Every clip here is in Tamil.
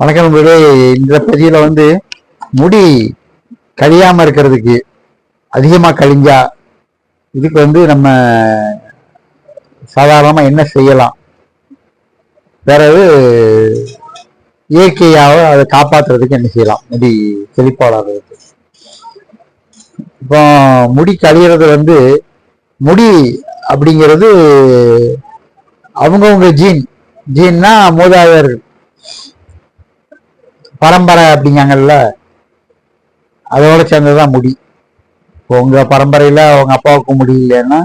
வணக்கம் நண்பர்களே. இந்த பதிவில் வந்து முடி கழியாம இருக்கிறதுக்கு அதிகமா கழிஞ்சா இதுக்கு வந்து நம்ம சாதாரணமா என்ன செய்யலாம்? பிறகு இயற்கையாக அதை காப்பாத்துறதுக்கு என்ன செய்யலாம்? முடி செழிப்பாளர்களுக்கு இப்போ முடி கழியறது வந்து முடி அப்படிங்கிறது அவங்கவுங்க ஜீன் ஜீன்னா மூதாதையர்கள். பரம்பரை அப்படிங்காங்கல்ல அதோட சேர்ந்ததுதான் முடி. இப்போ உங்க பரம்பரையில உங்க அப்பாவுக்கு முடி இல்லைன்னா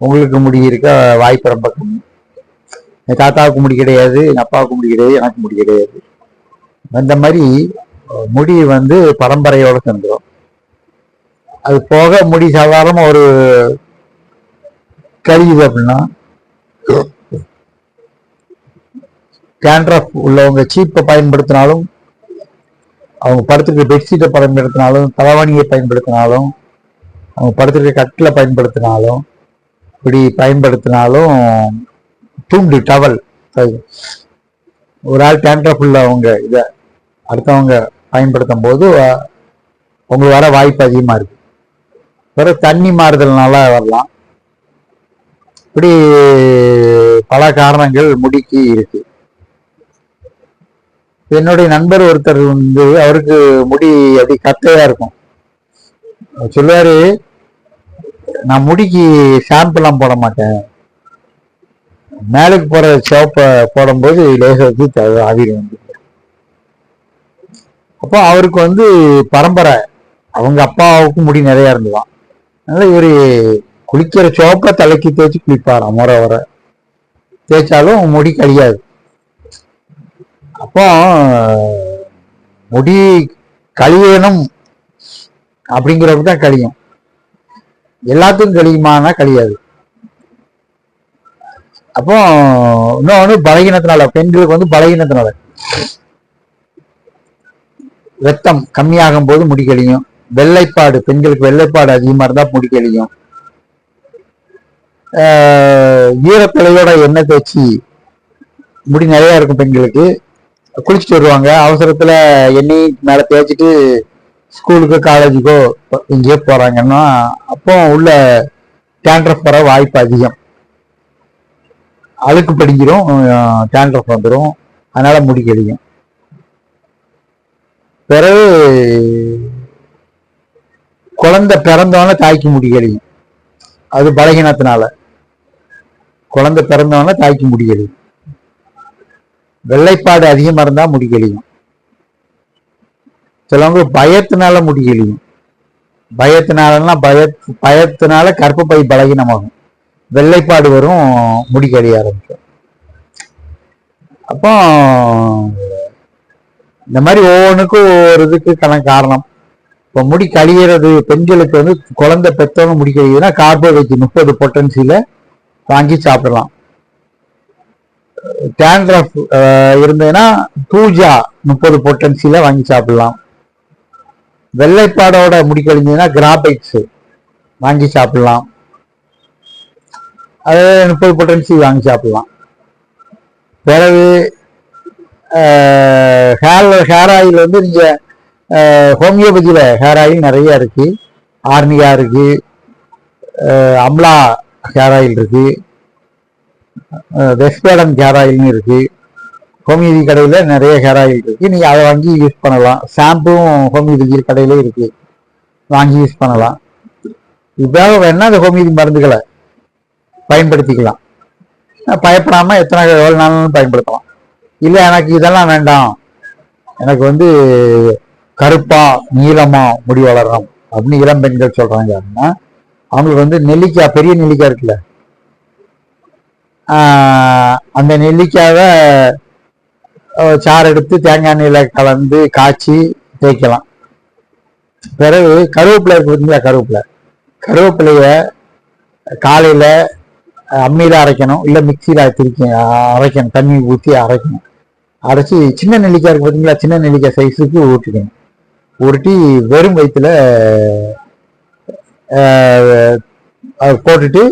உங்களுக்கு முடி இருக்க வாய்ப்பு ரொம்ப கம்மி. என் தாத்தாவுக்கு முடி கிடையாது எங்க அப்பாவுக்கு முடி கிடையாது எனக்கு முடி கிடையாது. அந்த மாதிரி முடி வந்து பரம்பரையோட சேர்ந்துடும் அது போக முடி சாதாரண ஒரு கழியுது அப்படின்னா கேண்ட்ரஃப் உள்ளவங்க சீப்பை பயன்படுத்தினாலும் அவங்க படுத்துக்கிற பெட்ஷீட்டை பயன்படுத்தினாலும் தலைவாணியை பயன்படுத்தினாலும் அவங்க படுத்துக்கிற கட்டில் பயன்படுத்தினாலும் இப்படி பயன்படுத்தினாலும் துண்டு டவல் ஒரு ஆள் டேண்ட்ரஃப் உள்ளவங்க இதை அடுத்தவங்க பயன்படுத்தும் போது உங்களுக்கு வர வாய்ப்பு அதிகமாக இருக்கு. வேற தண்ணி மாறுதல்னால வரலாம். இப்படி பல காரணங்கள் முடிக்கு இருக்கு. என்னுடைய நண்பர் ஒருத்தர் வந்து அவருக்கு முடி அப்படி கத்தையா இருக்கும். அவர் சொல்லுவாரு நான் முடிக்கு சாம்புல்லாம் போட மாட்டேன். மேலுக்கு போற சோப்பை போடும்போது லேசத்துக்கு ஆவிரி வந்து அப்போ அவருக்கு வந்து பரம்பரை. அவங்க அப்பாவுக்கும் முடி நிறையா இருந்துதான். அதனால இவர் குளிக்கிற சோப்பை தலைக்கு தேய்ச்சி குளிப்பாராம் முறை வர தேய்ச்சாலும் முடி கழியாது அப்போ முடி கழியணும் அப்படிங்கிறப்ப தான் கழியும். எல்லாத்துக்கும் கழியுமானா கழியாது. அப்போ இன்னொன்று பலகீனத்தினால பெண்களுக்கு வந்து பலகீனத்தினால. ரத்தம் கம்மியாகும் போது முடி கழியும். வெள்ளைப்பாடு பெண்களுக்கு வெள்ளைப்பாடு அதிகமா இருந்தா முடி கழியும். ஆஹ் ஈரத்தலையோட எண்ணெய் தேய்ச்சி முடி நிறைய இருக்கும் பெண்களுக்கு. குளிச்சுட்டு வருவாங்க. அவசரத்துல எண்ணெய் மேல தேய்ச்சிட்டு ஸ்கூலுக்கோ காலேஜுக்கோ எங்கேயோ போறாங்கன்னா அப்போ உள்ள டேண்ட்ரஃப் வர வாய்ப்பு அதிகம். அழுக்கு படிஞ்சிரும் டேண்ட்ரஃப் வந்துடும் அதனால முடி பிறகு குழந்தை பிறந்தவன தாய்க்கு முடி அது பலகீனத்தினால. குழந்தை பிறந்தவன தாய்க்கு முடி வெள்ளைப்பாடு அதிகமாக இருந்தால் முடிக்கலையும் சிலவங்க பயத்தினால முடி பயத்தினாலன்னா பய பயத்தினால பை பலகீனமாகும். வெள்ளைப்பாடு வரும் முடிக்கழிய ஆரம்பிக்கும். அப்போ இந்த மாதிரி ஒவ்வொன்றுக்கும் ஒவ்வொரு இதுக்கு கணக்கு காரணம். இப்போ முடி கழிகிறது பெண்களுக்கு வந்து குழந்தை பெற்றவங்க முடி கழியுதுன்னா கார்போஹைட்ரேட் முப்பது பொட்டன்சியில் வாங்கி சாப்பிடலாம். டேண்ட்ரஃப் uh, இருந்ததுன்னா பூஜா முப்பது பொட்டன்சியில் வாங்கி சாப்பிடலாம். வெள்ளைப்பாடோட முடிக்கழிஞ்சதுன்னா கிராபைட்ஸ் வாங்கி சாப்பிடலாம். அது முப்பது பொட்டன்சி வாங்கி சாப்பிடலாம். பிறகு ஹேர் ஹேர் ஆயில் வந்து நீங்கள் ஹோமியோபதியில் ஹேர் ஆயில் நிறைய இருக்கு. ஆர்னியா இருக்கு. அம்லா ஹேர் ஆயில் இருக்கு. வெஸ்பேடன் ஹேர் ஆயில்னு இருக்கு. ஹோமியோபதி கடையில் நிறைய ஹேர் ஆயில் இருக்கு. நீங்கள் அதை வாங்கி யூஸ் பண்ணலாம். ஷாம்பும் ஹோமியோபதி கடையிலே இருக்கு. வாங்கி யூஸ் பண்ணலாம். இதுக்காக வேணால் அந்த ஹோமியோபதி மருந்துகளை பயன்படுத்திக்கலாம். பயப்படாமல் எத்தனை எவ்வளோ நாளும் பயன்படுத்தலாம். இல்லை எனக்கு இதெல்லாம் வேண்டாம். எனக்கு வந்து கருப்பா நீளமா முடி வளரணும் அப்படின்னு இளம் பெண்கள் சொல்றாங்க அப்படின்னா அவங்களுக்கு வந்து நெல்லிக்காய் பெரிய நெல்லிக்காய் இருக்குல்ல அந்த நெல்லிக்காவை சாறு எடுத்து தேங்காய் எண்ணெயில் கலந்து காய்ச்சி தேய்க்கலாம். பிறகு கருவேப்பிலை இருக்கு பார்த்தீங்களா கருவேப்பிலை. கருவேப்பிலைய காலையில் அம்மியில் அரைக்கணும் இல்லை மிக்சியில் திருக்கி அரைக்கணும் தண்ணி ஊற்றி அரைக்கணும். அரைச்சி சின்ன நெல்லிக்காய் இருக்கு பார்த்தீங்களா சின்ன நெல்லிக்காய் சைஸுக்கு ஊட்டிக்கணும். உருட்டி வெறும் வயிற்றுல போட்டுட்டு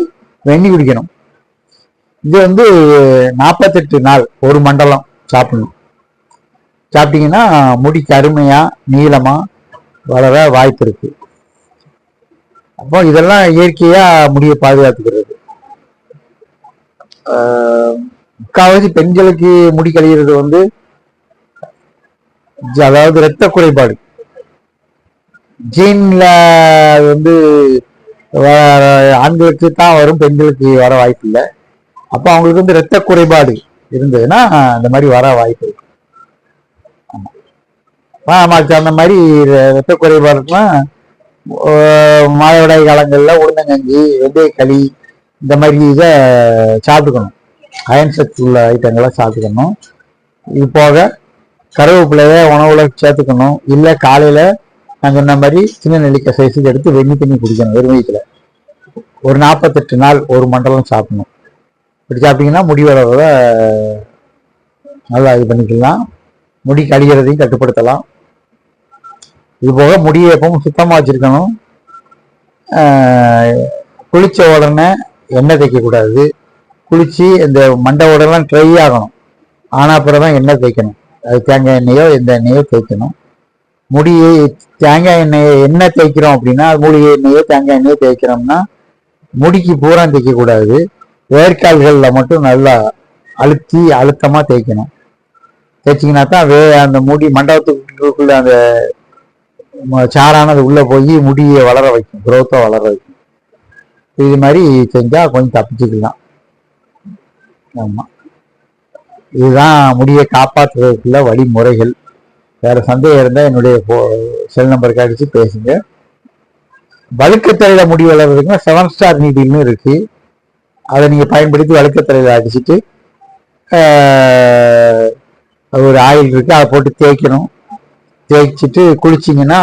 வெண்ணி குடிக்கணும். இது வந்து நாற்பத்தெட்டு நாள் ஒரு மண்டலம் சாப்பிடணும். சாப்பிட்டீங்கன்னா முடி கருமையா நீளமா வளர வாய்ப்பு இருக்கு. அப்போ இதெல்லாம் இயற்கையா முடியை பாதுகாத்துக்கிறது. முக்காவது முக்காவாசி பெண்களுக்கு முடி கழிகிறது வந்து அதாவது இரத்த குறைபாடு. ஜீன்ல வந்து வ- ஆண்களுக்கு தான் வரும் பெண்களுக்கு வர வாய்ப்பு இல்லை. அப்போ அவங்களுக்கு வந்து இரத்த குறைபாடு இருந்ததுன்னா அந்த மாதிரி வர வாய்ப்பு இருக்கு. ஆமா. ஆமா அந்த மாதிரி இரத்த குறைபாடுனா மாதவிடாய் காலங்களில் உளுந்தங்கஞ்சி வெந்தயக்களி இந்த மாதிரி இதை சாப்பிட்டுக்கணும். அயன் சத்து உள்ள ஐட்டங்களை சாப்பிட்டுக்கணும். இது போக கருவேப்பிலைய உணவுல சேர்த்துக்கணும். இல்லை காலையில நான் சொன்ன மாதிரி சின்ன நெல்லிக்காய் சைஸுக்கு எடுத்து வெண்ணி தண்ணி குடிக்கணும் வெறும் வயிற்றுல ஒரு நாற்பத்தெட்டு நாள் ஒரு மண்டலம் சாப்பிடணும். இப்படி சாப்பிட்டீங்கன்னா முடி வளர்றதை நல்லா இது பண்ணிக்கலாம். முடி கழிகிறதையும் கட்டுப்படுத்தலாம். இது போக முடியை எப்பவும் சுத்தமாக வச்சுருக்கணும். குளித்த உடனே எண்ணெய் தைக்கக்கூடாது குளித்து இந்த மண்டை உடலாம் ட்ரை ஆகணும். ஆனால் அப்புறம் தான் எண்ணெய் தேய்க்கணும். அது தேங்காய் எண்ணெயோ எந்த எண்ணெயோ தேய்க்கணும். முடியை தேங்காய் எண்ணெயை எண்ணெய் தேய்க்கிறோம் அப்படின்னா மூலிகை எண்ணெயோ தேங்காய் எண்ணெயோ தேய்க்கிறோம்னா முடிக்கு பூரா தேய்க்கக்கூடாது. வேர்க்கால்களில் மட்டும் நல்லா அழுத்தி அழுத்தமாக தேய்க்கணும். தேய்ச்சிங்கன்னா தான் வே அந்த முடி மண்டபத்துக்குள்ள அந்த சாரானது உள்ளே போய் முடியை வளர வைக்கும் குரோத்தை வளர வைக்கும். இது மாதிரி செஞ்சால் கொஞ்சம் தப்பிச்சுக்கலாம். ஆமாம் இதுதான் முடியை காப்பாற்றுறதுக்குள்ள வழிமுறைகள். வேறு சந்தேகம் இருந்தால் என்னுடைய செல் நம்பருக்கு அடித்து பேசுங்க. வழுக்கத்தலையில முடி வளர்றதுக்குன்னா செவன் ஸ்டார் நீடில்னு இருக்குது அதை நீங்கள் பயன்படுத்தி வழுக்கத்தலையில் அடிச்சுட்டு ஒரு ஆயில் இருக்குது அதை போட்டு தேய்க்கணும். தேய்ச்சிட்டு குளிச்சிங்கன்னா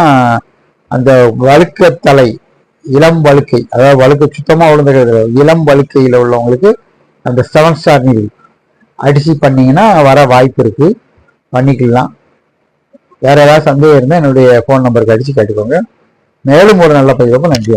அந்த வழுக்கத்தலை இளம் வழுக்கை அதாவது வழுக்கை சுத்தமாக விழுந்துக்கிறது இளம் வழுக்கையில் உள்ளவங்களுக்கு அந்த செவன் ஸ்டார் நீர் அடிச்சு பண்ணிங்கன்னா வர வாய்ப்பு இருக்குது பண்ணிக்கலாம். வேறு ஏதாவது சந்தேகம் இருந்தால் என்னுடைய ஃபோன் நம்பருக்கு அடித்து கேட்டுக்கோங்க. மேலும் ஒரு நல்ல பதிவு நன்றி.